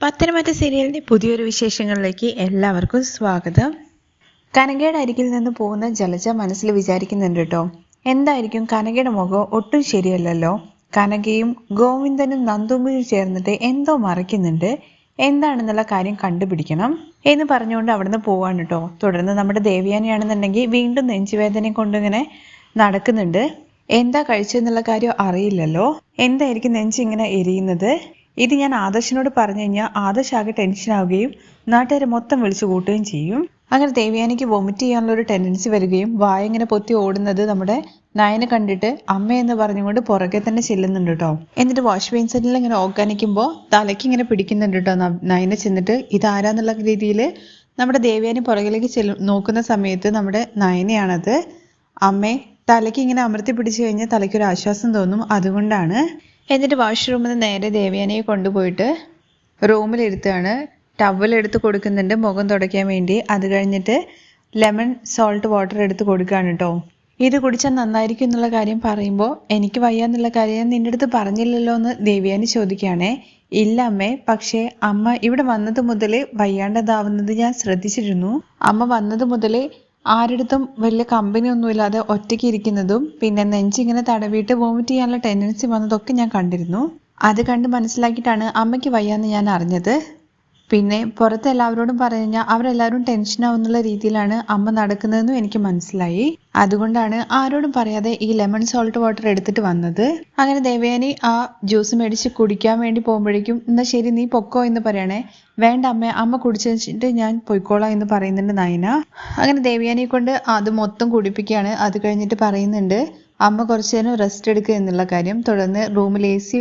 പത്തനംതിട്ട സീരിയലിന്റെ പുതിയൊരു വിശേഷങ്ങളിലേക്ക് എല്ലാവർക്കും സ്വാഗതം. കനകയുടെ അരികിൽ നിന്ന് പോകുന്ന ജലജ മനസ്സിൽ വിചാരിക്കുന്നുണ്ട് കേട്ടോ എന്തായിരിക്കും കനകയുടെ മുഖം? ഒട്ടും ശരിയല്ലല്ലോ. കനകയും ഗോവിന്ദനും നന്ദുമ്പിയും ചേർന്നിട്ട് എന്തോ മറയ്ക്കുന്നുണ്ട്. എന്താണെന്നുള്ള കാര്യം കണ്ടുപിടിക്കണം എന്ന് പറഞ്ഞുകൊണ്ട് അവിടുന്ന് പോവാണ് കേട്ടോ തുടർന്ന് നമ്മുടെ ദേവിയാനിയാണെന്നുണ്ടെങ്കിൽ വീണ്ടും നെഞ്ചുവേദനയും കൊണ്ടിങ്ങനെ നടക്കുന്നുണ്ട്. എന്താ കഴിച്ചെന്നുള്ള കാര്യം അറിയില്ലല്ലോ. എന്തായിരിക്കും നെഞ്ചിങ്ങനെ എരിയുന്നത്? ഇത് ഞാൻ ആദർശിനോട് പറഞ്ഞു കഴിഞ്ഞാൽ ആദർശ് ആകെ ടെൻഷൻ ആവുകയും നാട്ടുകാരെ മൊത്തം വിളിച്ചു കൂട്ടുകയും ചെയ്യും. അങ്ങനെ ദേവ്യാനിക്ക് വൊമിറ്റ് ചെയ്യാനുള്ള ഒരു ടെൻഡൻസി വരികയും വായ ഇങ്ങനെ പൊത്തി ഓടുന്നത് നമ്മുടെ നയനെ കണ്ടിട്ട് അമ്മയെന്ന് പറഞ്ഞുകൊണ്ട് പുറകെ തന്നെ ചെല്ലുന്നുണ്ട് കേട്ടോ. എന്നിട്ട് വാഷ് ബേസിനിൽ ഇങ്ങനെ ഓർഗാനിക്കുമ്പോൾ തലയ്ക്ക് ഇങ്ങനെ പിടിക്കുന്നുണ്ട് കേട്ടോ നയനെ ചെന്നിട്ട്. ഇതാരാന്നുള്ള രീതിയിൽ നമ്മുടെ ദേവ്യാനി പുറകിലേക്ക് ചെല്ലു നോക്കുന്ന സമയത്ത് നമ്മുടെ നയനയാണത്. അമ്മേ തലയ്ക്ക് ഇങ്ങനെ അമർത്തി പിടിച്ചു കഴിഞ്ഞാൽ തലയ്ക്ക് ഒരു ആശ്വാസം തോന്നും. അതുകൊണ്ടാണ് എന്നിട്ട് വാഷ്റൂമിൽ നിന്ന് നേരെ ദേവയാനിയെ കൊണ്ടുപോയിട്ട് റൂമിലിരുത്താണ് ടവലെടുത്ത് കൊടുക്കുന്നുണ്ട്. മുഖം തുടയ്ക്കാൻ വേണ്ടി. അത് കഴിഞ്ഞിട്ട് ലെമൺ സോൾട്ട് വാട്ടർ എടുത്ത് കൊടുക്കുകയാണ് കേട്ടോ ഇത് കുടിച്ചാൽ നന്നായിരിക്കും എന്നുള്ള കാര്യം പറയുമ്പോൾ എനിക്ക് വയ്യ എന്നുള്ള കാര്യം ഞാൻ അടുത്ത് പറഞ്ഞില്ലല്ലോ എന്ന് ദേവ്യാനി ചോദിക്കുകയാണേ. ഇല്ല അമ്മേ പക്ഷേ അമ്മ ഇവിടെ വന്നത് മുതൽ വയ്യാണ്ടതാവുന്നത് ഞാൻ ശ്രദ്ധിച്ചിരുന്നു. അമ്മ വന്നത് മുതൽ ആരുടെടുത്തും വലിയ കമ്പനി ഒന്നുമില്ലാതെ ഒറ്റയ്ക്ക് ഇരിക്കുന്നതും പിന്നെ നെഞ്ചിങ്ങനെ തടവിയിട്ട് വോമിറ്റ് ചെയ്യാനുള്ള ടെൻഡൻസി വന്നതൊക്കെ ഞാൻ കണ്ടിരുന്നു. അത് കണ്ട് മനസ്സിലാക്കിയിട്ടാണ് അമ്മയ്ക്ക് വയ്യാന്ന് ഞാൻ അറിഞ്ഞത്. പിന്നെ പുറത്ത് എല്ലാവരോടും പറഞ്ഞു കഴിഞ്ഞാൽ അവരെല്ലാവരും ടെൻഷൻ ആവുന്നുള്ള രീതിയിലാണ് അമ്മ നടക്കുന്നതെന്നും എനിക്ക് മനസ്സിലായി. അതുകൊണ്ടാണ് ആരോടും പറയാതെ ഈ ലെമൺ സോൾട്ട് വാട്ടർ എടുത്തിട്ട് വന്നത്. അങ്ങനെ ദേവയാനി ആ ജ്യൂസ് മേടിച്ച് കുടിക്കാൻ വേണ്ടി പോകുമ്പോഴേക്കും എന്നാ ശരി നീ പൊക്കോ എന്ന് പറയണേ. വേണ്ട അമ്മ അമ്മ കുടിച്ചിട്ട് ഞാൻ പൊയ്ക്കോളാം എന്ന് പറയുന്നുണ്ട് നയന. അങ്ങനെ ദേവയാനിയെ കൊണ്ട് അത് മൊത്തം കുടിപ്പിക്കുകയാണ്. അത് കഴിഞ്ഞിട്ട് പറയുന്നുണ്ട് അമ്മ കുറച്ചു നേരം റെസ്റ്റ് എടുക്കുക എന്നുള്ള കാര്യം. തുടർന്ന് റൂമിൽ എ സി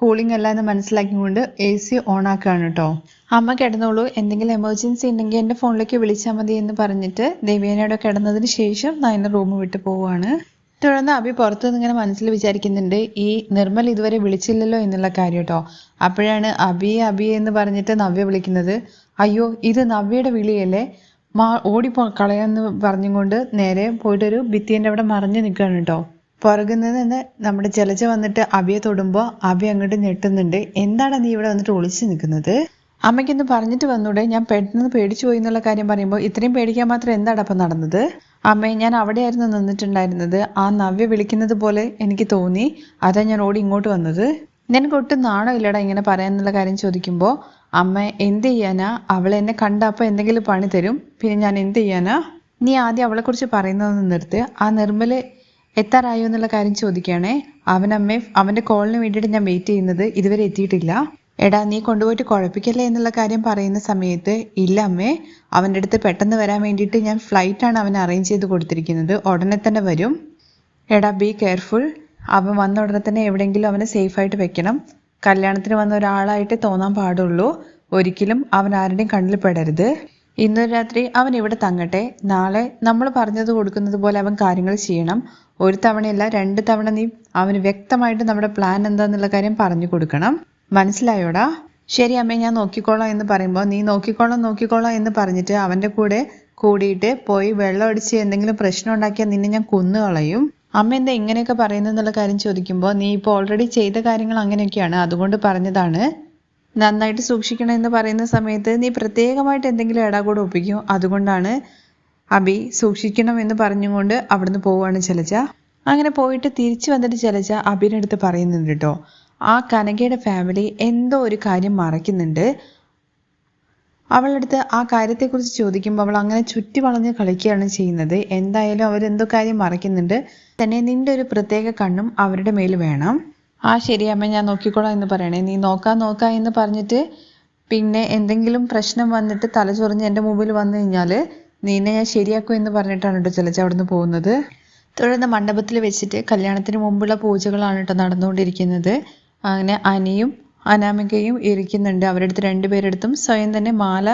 കൂളിംഗ് അല്ല എന്ന് മനസ്സിലാക്കിക്കൊണ്ട് എ സി ഓൺ ആക്കുകയാണ് കേട്ടോ അമ്മ കിടന്നോളൂ. എന്തെങ്കിലും എമർജൻസി ഉണ്ടെങ്കിൽ എന്റെ ഫോണിലേക്ക് വിളിച്ചാൽ മതി എന്ന് പറഞ്ഞിട്ട് ദേവേനയുടെ കിടന്നതിന് ശേഷം നയന റൂം വിട്ട് പോവുകയാണ് തുടർന്ന് അഭി പുറത്തുനിന്ന് ഇങ്ങനെ മനസ്സിൽ വിചാരിക്കുന്നുണ്ട് ഈ നിർമ്മൽ ഇതുവരെ വിളിച്ചില്ലല്ലോ എന്നുള്ള കാര്യം കേട്ടോ അപ്പോഴാണ് അബി അബി എന്ന് പറഞ്ഞിട്ട് നവ്യ വിളിക്കുന്നത്. അയ്യോ ഇത് നവ്യയുടെ വിളിയല്ലേ? മാ ഓടിപ്പോ കളയാന്ന് പറഞ്ഞുകൊണ്ട് നേരെ പോയിട്ടൊരു ഭിത്തിന്റെ അവിടെ മറിഞ്ഞു നിൽക്കുകയാണ് കേട്ടോ പുറകിൽ നിന്ന് നമ്മുടെ ജലജ വന്നിട്ട് അബിയെ തൊടുമ്പോൾ അബി അങ്ങോട്ട് ഞെട്ടുന്നുണ്ട്. എന്താണ് നീ ഇവിടെ വന്നിട്ട് ഒളിച്ചു നിൽക്കുന്നത്? അമ്മയ്ക്കൊന്ന് പറഞ്ഞിട്ട് വന്നൂടെ. ഞാൻ പെട്ടെന്ന് പേടിച്ചു പോയി എന്നുള്ള കാര്യം പറയുമ്പോൾ ഇത്രയും പേടിക്കാൻ മാത്രം എന്താണ് അപ്പം നടന്നത്? അമ്മേ ഞാൻ അവിടെയായിരുന്നു നിന്നിട്ടുണ്ടായിരുന്നത്. ആ നവ്യ വിളിക്കുന്നത് പോലെ എനിക്ക് തോന്നി. അതാ ഞാൻ ഓടി ഇങ്ങോട്ട് വന്നത്. നിനക്ക് ഒട്ടും നാണോ ഇല്ലടാ ഇങ്ങനെ പറയാന്നുള്ള കാര്യം ചോദിക്കുമ്പോൾ. അമ്മ എന്ത് ചെയ്യാനാ? അവൾ എന്നെ കണ്ടപ്പോൾ എന്തെങ്കിലും പണി തരും. പിന്നെ ഞാൻ എന്ത് ചെയ്യാനാ? നീ ആദ്യം അവളെക്കുറിച്ച് പറയുന്നതൊന്ന് നിർത്ത്. ആ നിർമ്മൽ എത്താറായോ എന്നുള്ള കാര്യം ചോദിക്കുകയാണേ. അവനമ്മേ അവന്റെ കോളിന് വേണ്ടിയിട്ട് ഞാൻ വെയിറ്റ് ചെയ്യുന്നത് ഇതുവരെ എത്തിയിട്ടില്ല. എടാ നീ കൊണ്ടുപോയിട്ട് കുഴപ്പിക്കല്ലേ എന്നുള്ള കാര്യം പറയുന്ന സമയത്ത് ഇല്ല അമ്മേ അവന്റെ അടുത്ത് പെട്ടെന്ന് വരാൻ വേണ്ടിയിട്ട് ഞാൻ ഫ്ലൈറ്റാണ് അവൻ അറേഞ്ച് ചെയ്ത് കൊടുത്തിരിക്കുന്നത്. ഉടനെ തന്നെ വരും. എടാ ബി കെയർഫുൾ അവൻ വന്ന ഉടനെ തന്നെ എവിടെയെങ്കിലും അവനെ സേഫായിട്ട് വെക്കണം. കല്യാണത്തിന് വന്ന ഒരാളായിട്ട് തോന്നാൻ പാടുള്ളൂ. ഒരിക്കലും അവൻ ആരുടെയും കണ്ണിൽ പെടരുത്. ഇന്നൊരു രാത്രി അവൻ ഇവിടെ തങ്ങട്ടെ. നാളെ നമ്മൾ പറഞ്ഞത് കൊടുക്കുന്നത് പോലെ അവൻ കാര്യങ്ങൾ ചെയ്യണം. ഒരു തവണയല്ല രണ്ട് തവണ നീ അവന് വ്യക്തമായിട്ട് നമ്മുടെ പ്ലാൻ എന്താന്നുള്ള കാര്യം പറഞ്ഞു കൊടുക്കണം. മനസ്സിലായോടാ? ശരി അമ്മേ ഞാൻ നോക്കിക്കോളാം എന്ന് പറയുമ്പോൾ നീ നോക്കിക്കോളാം നോക്കിക്കോളാം എന്ന് പറഞ്ഞിട്ട് അവന്റെ കൂടെ കൂടിയിട്ട് പോയി വെള്ളം അടിച്ച് എന്തെങ്കിലും പ്രശ്നം ഉണ്ടാക്കിയാൽ നിന്നെ ഞാൻ കൊന്നു കളയും. അമ്മ എന്താ ഇങ്ങനെയൊക്കെ പറയുന്നെന്നുള്ള കാര്യം ചോദിക്കുമ്പോൾ നീ ഇപ്പോൾ ഓൾറെഡി ചെയ്ത കാര്യങ്ങൾ അങ്ങനെയൊക്കെയാണ്. അതുകൊണ്ട് പറഞ്ഞതാണ്. നന്നായിട്ട് സൂക്ഷിക്കണം എന്ന് പറയുന്ന സമയത്ത് നീ പ്രത്യേകമായിട്ട് എന്തെങ്കിലും ഇടാകൂടെ ഒപ്പിക്കും. അതുകൊണ്ടാണ് അബി സൂക്ഷിക്കണം എന്ന് പറഞ്ഞുകൊണ്ട് അവിടുന്ന് പോവുകയാണ് ജലജ അങ്ങനെ പോയിട്ട് തിരിച്ചു വന്നിട്ട് ജലജ അബിയുടെ അടുത്ത് പറയുന്നുണ്ട് കേട്ടോ ആ കനകയുടെ ഫാമിലി എന്തോ ഒരു കാര്യം മറയ്ക്കുന്നുണ്ട്. അവളടുത്ത് ആ കാര്യത്തെക്കുറിച്ച് ചോദിക്കുമ്പോൾ അവൾ അങ്ങനെ ചുറ്റി വളഞ്ഞ് കളിക്കുകയാണ് ചെയ്യുന്നത്. എന്തായാലും അവരെന്തോ കാര്യം മറയ്ക്കുന്നുണ്ട്. തന്നെ നിന്റെ ഒരു പ്രത്യേക കണ്ണും അവരുടെ മേൽ വേണം. ആ ശരി അമ്മ ഞാൻ നോക്കിക്കോളാം എന്ന് പറയണേ. നീ നോക്കാം നോക്കാം എന്ന് പറഞ്ഞിട്ട് പിന്നെ എന്തെങ്കിലും പ്രശ്നം വന്നിട്ട് തല തലചൊറിഞ്ഞ് എന്റെ മുമ്പിൽ വന്നു കഴിഞ്ഞാൽ നീനെ ഞാൻ ശരിയാക്കും എന്ന് പറഞ്ഞിട്ടാണ് കേട്ടോ ചിലച്ച് അവിടുന്ന് പോകുന്നത്. തുടർന്ന് മണ്ഡപത്തിൽ വെച്ചിട്ട് കല്യാണത്തിന് മുമ്പുള്ള പൂജകളാണ് കേട്ടോ നടന്നുകൊണ്ടിരിക്കുന്നത്. അങ്ങനെ അനിയും അനാമികയും ഇരിക്കുന്നുണ്ട്. അവരുടെ അടുത്ത് രണ്ടുപേരെടുത്തും സ്വയം തന്നെ മാല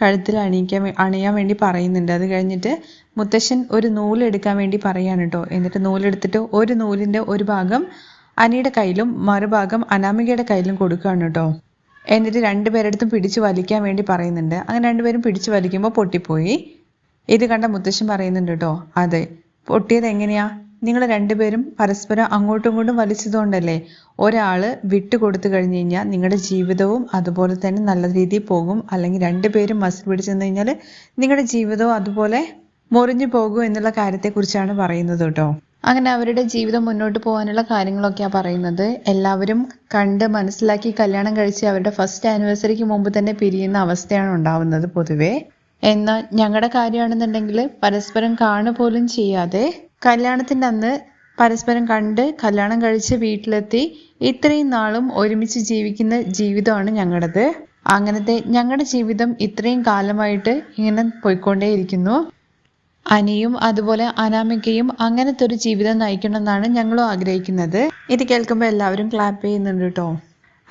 കഴുത്തിൽ അണിയിക്കാൻ അണിയാൻ വേണ്ടി പറയുന്നുണ്ട്. അത് കഴിഞ്ഞിട്ട് മുത്തശ്ശൻ ഒരു നൂലെടുക്കാൻ വേണ്ടി പറയാണ് കേട്ടോ. എന്നിട്ട് നൂലെടുത്തിട്ട് ഒരു നൂലിന്റെ ഒരു ഭാഗം അനിയുടെ കയ്യിലും മറുഭാഗം അനാമികയുടെ കയ്യിലും കൊടുക്കുകയാണ് കേട്ടോ. എന്നിട്ട് രണ്ടുപേരെടുത്തും പിടിച്ചു വലിക്കാൻ വേണ്ടി പറയുന്നുണ്ട്. അങ്ങനെ രണ്ടുപേരും പിടിച്ചു വലിക്കുമ്പോൾ പൊട്ടിപ്പോയി. ഇത് കണ്ട മുത്തശ്ശൻ പറയുന്നുണ്ട് കേട്ടോ. അതെ പൊട്ടിയത് എങ്ങനെയാ? നിങ്ങൾ രണ്ടുപേരും പരസ്പരം അങ്ങോട്ടും ഇങ്ങോട്ടും വലിച്ചതുകൊണ്ടല്ലേ ഒരാൾ വിട്ടുകൊടുത്തു കഴിഞ്ഞ് കഴിഞ്ഞാൽ നിങ്ങളുടെ ജീവിതവും അതുപോലെ തന്നെ നല്ല രീതിയിൽ പോകും. അല്ലെങ്കിൽ രണ്ടുപേരും മസിൽ പിടിച്ചു കഴിഞ്ഞാൽ നിങ്ങളുടെ ജീവിതവും അതുപോലെ മുറിഞ്ഞു പോകും എന്നുള്ള കാര്യത്തെക്കുറിച്ചാണ് പറയുന്നത് കേട്ടോ. അങ്ങനെ അവരുടെ ജീവിതം മുന്നോട്ട് പോകാനുള്ള കാര്യങ്ങളൊക്കെയാണ് പറയുന്നത്. എല്ലാവരും കണ്ട് മനസ്സിലാക്കി കല്യാണം കഴിച്ച് അവരുടെ ഫസ്റ്റ് ആനിവേഴ്സറിക്ക് മുമ്പ് തന്നെ പിരിയുന്ന അവസ്ഥയാണ് ഉണ്ടാവുന്നത് പൊതുവേ. എന്നാൽ ഞങ്ങളുടെ കാര്യമാണെന്നുണ്ടെങ്കിൽ പരസ്പരം കാണു പോലും ചെയ്യാതെ കല്യാണത്തിന്റെ അന്ന് പരസ്പരം കണ്ട് കല്യാണം കഴിച്ച് വീട്ടിലെത്തി ഇത്രയും നാളും ഒരുമിച്ച് ജീവിക്കുന്ന ജീവിതമാണ് ഞങ്ങളുടേത് അങ്ങനത്തെ ഞങ്ങളുടെ ജീവിതം ഇത്രയും കാലമായിട്ട് ഇങ്ങനെ പോയിക്കൊണ്ടേയിരിക്കുന്നു. അനിയും അതുപോലെ അനാമികയും അങ്ങനത്തെ ഒരു ജീവിതം നയിക്കണമെന്നാണ് ഞങ്ങളും ആഗ്രഹിക്കുന്നത്. ഇത് കേൾക്കുമ്പോൾ എല്ലാവരും ക്ലാപ്പ് ചെയ്യുന്നുണ്ട് കേട്ടോ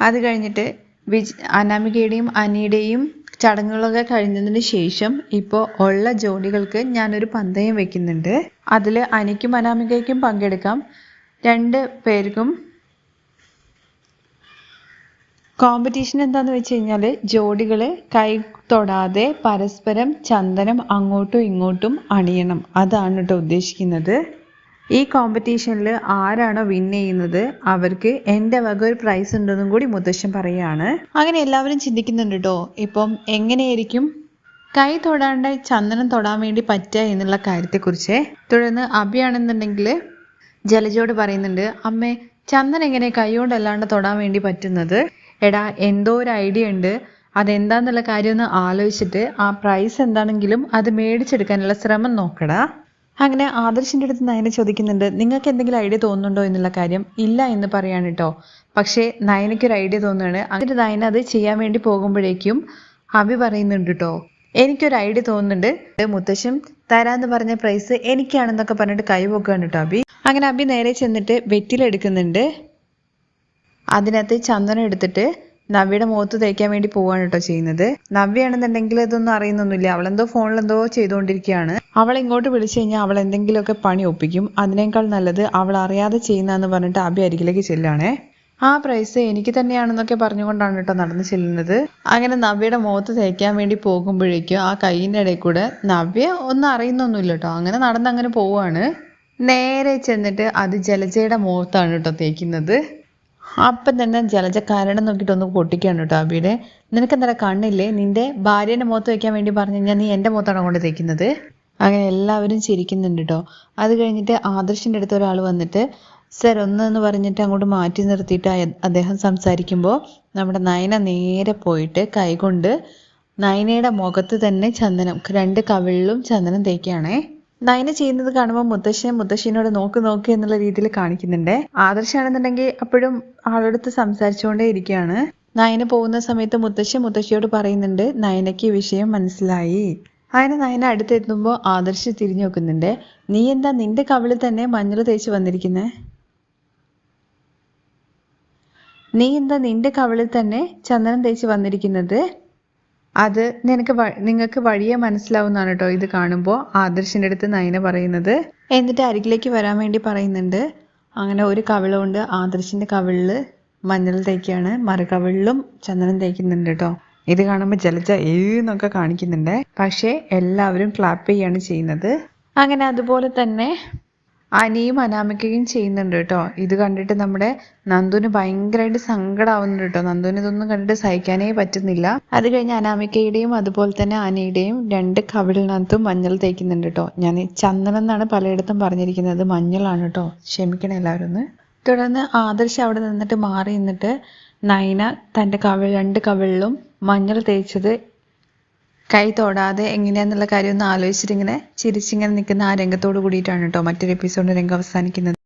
അത് കഴിഞ്ഞിട്ട് വിജ് അനാമികയുടെയും അനിയുടെയും ചടങ്ങുകളൊക്കെ കഴിഞ്ഞതിന് ശേഷം ഇപ്പോൾ ഉള്ള ജോഡികൾക്ക് ഞാനൊരു പന്തയം വെക്കുന്നുണ്ട്. അതിൽ അനിക്കും അനാമികയ്ക്കും പങ്കെടുക്കാം. രണ്ട് പേർക്കും കോമ്പറ്റീഷൻ എന്താന്ന് വെച്ച് കഴിഞ്ഞാൽ ജോഡികൾ കൈ തൊടാതെ പരസ്പരം ചന്ദനം അങ്ങോട്ടും ഇങ്ങോട്ടും അണിയണം. അതാണ് കേട്ടോ ഉദ്ദേശിക്കുന്നത്. ഈ കോമ്പറ്റീഷനിൽ ആരാണോ വിൻ ചെയ്യുന്നത് അവർക്ക് എന്റെ വക ഒരു പ്രൈസ് ഉണ്ടെന്നും കൂടി മുത്തശ്ശൻ പറയുകയാണ് അങ്ങനെ എല്ലാവരും ചിന്തിക്കുന്നുണ്ട് കേട്ടോ ഇപ്പം എങ്ങനെയായിരിക്കും കൈ തൊടാണ്ട് ചന്ദനം തൊടാൻ വേണ്ടി പറ്റുക എന്നുള്ള കാര്യത്തെക്കുറിച്ച്. തുടർന്ന് അഭിയാണെന്നുണ്ടെങ്കിൽ ജലജോട് പറയുന്നുണ്ട് അമ്മേ ചന്ദനം എങ്ങനെ കൈ കൊണ്ടല്ലാണ്ട് തൊടാൻ വേണ്ടി പറ്റുന്നത്? എടാ എന്തോ ഒരു ഐഡിയ ഉണ്ട്. അതെന്താന്നുള്ള കാര്യം ഒന്ന് ആലോചിച്ചിട്ട് ആ പ്രൈസ് എന്താണെങ്കിലും അത് മേടിച്ചെടുക്കാനുള്ള ശ്രമം നോക്കടാ. അങ്ങനെ ആദർശിന്റെ അടുത്ത് നയന ചോദിക്കുന്നുണ്ട് നിങ്ങൾക്ക് എന്തെങ്കിലും ഐഡിയ തോന്നുന്നുണ്ടോ എന്നുള്ള കാര്യം? ഇല്ല എന്ന് പറയാണ് കേട്ടോ പക്ഷേ നയനയ്ക്കൊരു ഐഡിയ തോന്നുകയാണ് അങ്ങനെ നയന അത് ചെയ്യാൻ വേണ്ടി പോകുമ്പോഴേക്കും അഭി പറയുന്നുണ്ട് കേട്ടോ എനിക്കൊരു ഐഡിയ തോന്നുന്നുണ്ട്. മുത്തശ്ശൻ തരാന്ന് പറഞ്ഞ പ്രൈസ് എനിക്കാണെന്നൊക്കെ പറഞ്ഞിട്ട് കൈ പോക്കുകയാണ് കേട്ടോ അബി അങ്ങനെ അബി നേരെ ചെന്നിട്ട് വെറ്റിലെടുക്കുന്നുണ്ട്. അതിനകത്ത് ചന്ദനം എടുത്തിട്ട് നവ്യയുടെ മുഖത്ത് തേക്കാൻ വേണ്ടി പോവാണ് കേട്ടോ ചെയ്യുന്നത്. നവ്യയാണെന്നുണ്ടെങ്കിൽ ഇതൊന്നും അറിയുന്നൊന്നുമില്ല. അവളെന്തോ ഫോണിൽ എന്തോ ചെയ്തുകൊണ്ടിരിക്കുകയാണ്. അവൾ ഇങ്ങോട്ട് വിളിച്ചു കഴിഞ്ഞാൽ അവൾ എന്തെങ്കിലുമൊക്കെ പണി ഒപ്പിക്കും. അതിനേക്കാൾ നല്ലത് അവൾ അറിയാതെ ചെയ്യുന്നതെന്ന് പറഞ്ഞിട്ട് അഭി അരികിലേക്ക് ചെല്ലുകയാണേ ആ പ്രൈസ് എനിക്ക് തന്നെയാണെന്നൊക്കെ പറഞ്ഞുകൊണ്ടാണ് കേട്ടോ നടന്നു ചെല്ലുന്നത്. അങ്ങനെ നവ്യയുടെ മുഖത്ത് തേക്കാൻ വേണ്ടി പോകുമ്പോഴേക്കും ആ കൈയിന്റെ ഇടയിൽ കൂടെ നവ്യ ഒന്നും അറിയുന്നൊന്നുമില്ല കേട്ടോ. അങ്ങനെ നടന്ന് അങ്ങനെ പോവാണ്. നേരെ ചെന്നിട്ട് അത് ജലജയുടെ മുഖത്താണ് കേട്ടോ തേക്കുന്നത്. അപ്പം തന്നെ ജലജ കാരണം നോക്കിയിട്ട് ഒന്ന് പൊട്ടിക്കാണ് കേട്ടോ അബിയുടെ. നിനക്ക് എന്താ കണ്ണില്ലേ? നിന്റെ ഭാര്യേന്റെ മുഖത്ത് വെക്കാൻ വേണ്ടി പറഞ്ഞു കഴിഞ്ഞാൽ നീ എന്റെ മുഖത്താണ് കൊണ്ട് തേക്കുന്നത്. അങ്ങനെ എല്ലാവരും ചിരിക്കുന്നുണ്ട് കേട്ടോ. അത് കഴിഞ്ഞിട്ട് ആദർശിന്റെ അടുത്ത് ഒരാൾ വന്നിട്ട് സർ ഒന്ന് എന്ന് പറഞ്ഞിട്ട് അങ്ങോട്ട് മാറ്റി നിർത്തിയിട്ട് അദ്ദേഹം സംസാരിക്കുമ്പോൾ നമ്മുടെ നയന നേരെ പോയിട്ട് കൈകൊണ്ട് നയനയുടെ മുഖത്ത് തന്നെ ചന്ദനം രണ്ട് കവിളിലും ചന്ദനം തേക്കുകയാണേ. നയന ചെയ്യുന്നത് കാണുമ്പോൾ മുത്തശ്ശൻ മുത്തശ്ശിനോട് നോക്ക് നോക്ക് എന്നുള്ള രീതിയിൽ കാണിക്കുന്നുണ്ട്. ആദർശാണെന്നുണ്ടെങ്കിൽ അപ്പോഴും ആളെടുത്ത് സംസാരിച്ചുകൊണ്ടേ ഇരിക്കുകയാണ്. നയന പോകുന്ന സമയത്ത് മുത്തശ്ശൻ മുത്തശ്ശിയോട് പറയുന്നുണ്ട് നയനയ്ക്ക് വിഷയം മനസ്സിലായി. അങ്ങനെ നയന അടുത്തെത്തുമ്പോൾ ആദർശ് തിരിഞ്ഞു നോക്കുന്നുണ്ട് നീ എന്താ നിന്റെ കവിളിൽ തന്നെ മഞ്ഞൾ തേച്ച് വന്നിരിക്കുന്നേ? നീ എന്താ നിന്റെ കവിളിൽ തന്നെ ചന്ദനം തേച്ച് വന്നിരിക്കുന്നത്? അത് നിനക്ക് നിങ്ങൾക്ക് വഴിയെ മനസ്സിലാവുന്നതാണ് കേട്ടോ ഇത് കാണുമ്പോൾ ആദർശിന്റെ അടുത്ത് നയന പറയുന്നത്. എന്നിട്ട് അരികിലേക്ക് വരാൻ വേണ്ടി പറയുന്നുണ്ട്. അങ്ങനെ ഒരു കവിളുകൊണ്ട് ആദർശിന്റെ കവിളിൽ മഞ്ഞൾ തേക്കുകയാണ് മറുകവിളിലും ചന്ദനം തേക്കുന്നുണ്ട് കേട്ടോ ഇത് കാണുമ്പോൾ ജലജ എന്നൊക്കെ കാണിക്കുന്നുണ്ട്. പക്ഷേ എല്ലാവരും ക്ലാപ്പ് ചെയ്യാണ് ചെയ്യുന്നത്. അങ്ങനെ അതുപോലെ തന്നെ അനിയും അനാമികയും ചെയ്യുന്നുണ്ട് കേട്ടോ. ഇത് കണ്ടിട്ട് നമ്മുടെ നന്ദുവിന് ഭയങ്കരമായിട്ട് സങ്കടമാവുന്നുണ്ട് കേട്ടോ. നന്ദുവിന് ഇതൊന്നും കണ്ടിട്ട് സഹിക്കാനേ പറ്റുന്നില്ല. അത് കഴിഞ്ഞ് അനാമിക്കയുടെയും അതുപോലെ തന്നെ അനിയുടെയും രണ്ട് കവിളിനകത്തും മഞ്ഞൾ തേക്കുന്നുണ്ട് കേട്ടോ. ഞാൻ ചന്ദനം എന്നാണ് പലയിടത്തും പറഞ്ഞിരിക്കുന്നത്. മഞ്ഞളാണ് കേട്ടോ. ക്ഷമിക്കണം എല്ലാവരും ഒന്ന്. തുടർന്ന് ആദർശ് അവിടെ നിന്നിട്ട് മാറി നിന്നിട്ട് നയന തന്റെ കവിൾ രണ്ട് കവിളിലും മഞ്ഞൾ തേച്ചത് കൈ തൊടാതെ എങ്ങനെയാന്നുള്ള കാര്യം ഒന്ന് ആലോചിച്ചിട്ട് ഇങ്ങനെ ചിരിച്ചിങ്ങനെ നിൽക്കുന്ന ആ രംഗത്തോട് കൂടിയിട്ടാണ് കേട്ടോ മറ്റൊരു എപ്പിസോഡിന്റെ രംഗം അവസാനിക്കുന്നത്.